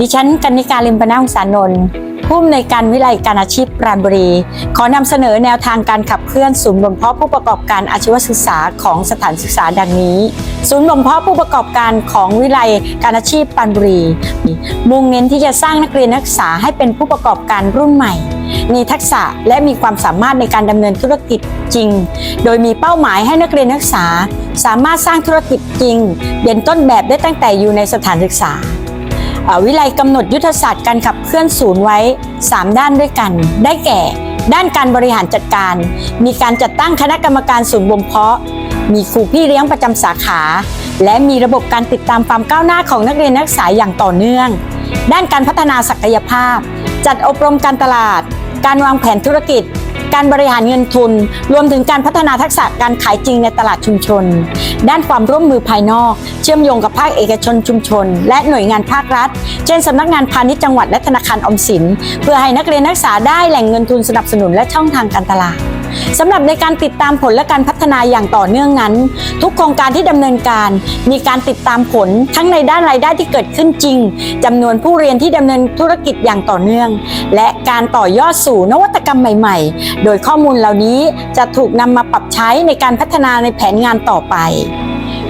ดิฉันกันิการลิมปนาองสานนท์ผู้อำนวยการวิไลการอาชีพปราณบุรี ขอนำเสนอแนวทางการขับเคลื่อนศูนย์บ่มเพาะผู้ประกอบการอาชีวศึกษาของสถานศึกษาดังนี้ ศูนย์บ่มเพาะผู้ประกอบการของวิไลการอาชีพปราณบุรี มุ่งเน้นที่จะสร้างนักเรียนนักศึกษาให้เป็นผู้ประกอบการรุ่นใหม่ มีทักษะและมีความสามารถในการดำเนินธุรกิจจริง โดยมีเป้าหมายให้นักเรียนนักศึกษา สามารถสร้างธุรกิจจริงเป็นต้นแบบได้ตั้งแต่อยู่ในสถานศึกษา วิไลกำหนดยุทธศาสตร์การขับเคลื่อนศูนย์ไว้ 3 ด้านด้วยกัน ได้แก่ ด้านการบริหารจัดการ มีการจัดตั้งคณะกรรมการศูนย์บ่มเพาะ มีครูพี่เลี้ยงประจำสาขา และมีระบบการติดตามความก้าวหน้าของนักเรียนนักศึกษาอย่างต่อเนื่อง ด้านการพัฒนาศักยภาพ จัดอบรมการตลาด การวางแผนธุรกิจ การบริหารเงินทุน รวมถึงการพัฒนาทักษะการขายจริงในตลาดชุมชน ด้านความร่วมมือภายนอก เชื่อมโยงกับภาคเอกชนชุมชน และหน่วยงานภาครัฐ เช่นสำนักงานพาณิชย์จังหวัดและธนาคารออมสิน เพื่อให้นักเรียนนักศึกษาได้แหล่งเงินทุนสนับสนุนและช่องทางการตลาด สำหรับในการติดตามผลและการพัฒนาอย่างต่อเนื่องนั้น ทุกโครงการที่ดำเนินการ มีการติดตามผลทั้งในด้านรายได้ที่เกิดขึ้นจริงจำนวนผู้เรียนที่ดำเนินธุรกิจอย่างต่อเนื่อง และการต่อยอดสู่นวัตกรรมใหม่ ๆ โดยข้อมูลเหล่านี้จะถูกนำมาปรับใช้ในการพัฒนาในแผนงานต่อไป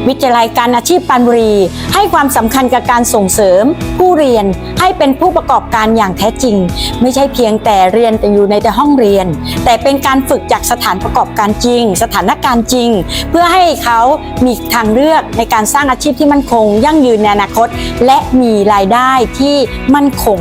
วิทยาลัยการอาชีพปานบุรี ให้ความสำคัญกับการส่งเสริม ผู้เรียนให้เป็นผู้ประกอบการอย่างแท้จริง ไม่ใช่เพียงแต่เรียนแต่อยู่ในแต่ห้องเรียน แต่เป็นการฝึกจากสถานประกอบการจริง สถานการณ์จริง เพื่อให้เขามีทางเลือกในการสร้างอาชีพที่มั่นคง ยั่งยืนในอนาคต และมีรายได้ที่มั่นคง